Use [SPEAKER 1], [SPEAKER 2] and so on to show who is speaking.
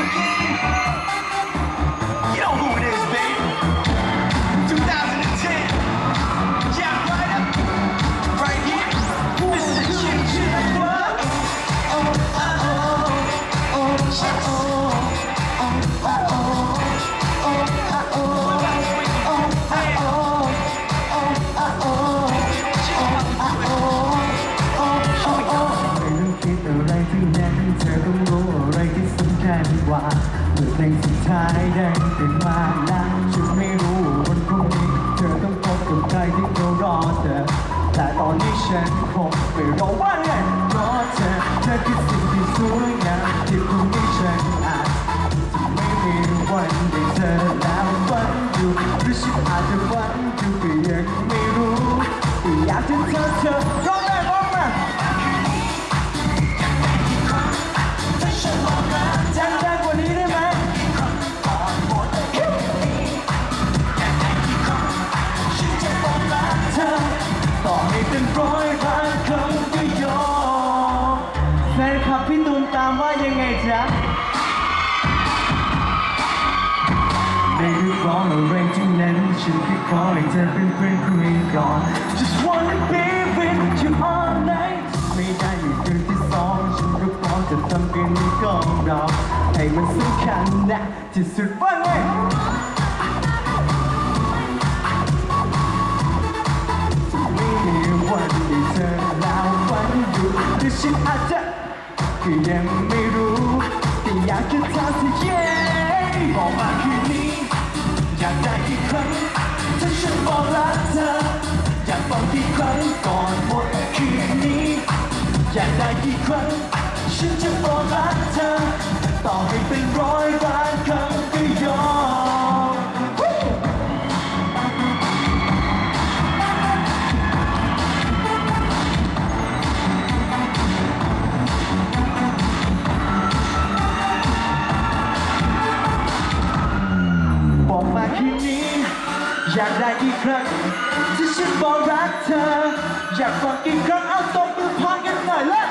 [SPEAKER 1] again. า
[SPEAKER 2] ยดังขึ้นมานั้นฉันไม่รู้วันพรุ่งนี้เธอต้องพบกับใครที่เขารอเธอแต่ตอนนี้ฉันคงไม่รอว่าไงเพราะเธอเธอคือสิ่งที่สวยงามที่พรุ่งนี้ฉันอาจจะไม่มีวันได้เธอแล้วฝันอยู่หรือฉันอาจจะฝันอยู่ก็ยังไม่รู้อยากจะเจอเธอ ป็นเพื่อนคุยก่อน Just wanna be with you all night ไม่ได้อยู่คืนที่สองฉันก็พร้อมจะทำคืนนี้ของเราให้มันสำคัญนะที่สุดว่าไงไม่มีวันได้เจอแล้วฝันอยู่หรือฉันอาจจะก็ยังไม่รู้แต่อยากจะถามเธอเย้บอกมาคืนนี้ อยากได้กี่ครั้งถ้าฉันบอกรักเธอ อยากฟังกี่ครั้งก่อนหมดคืนนี้ อยากได้กี่ครั้งฉันจะบอกรักเธอ ต่อให้เป็นร้อยล้านครั้งก็ยอม อยากได้กี่ครั้งที่ฉันบอกรักเธอ อยากฟังกี่ครั้งเอาตบมือพอกันหน่อยเลย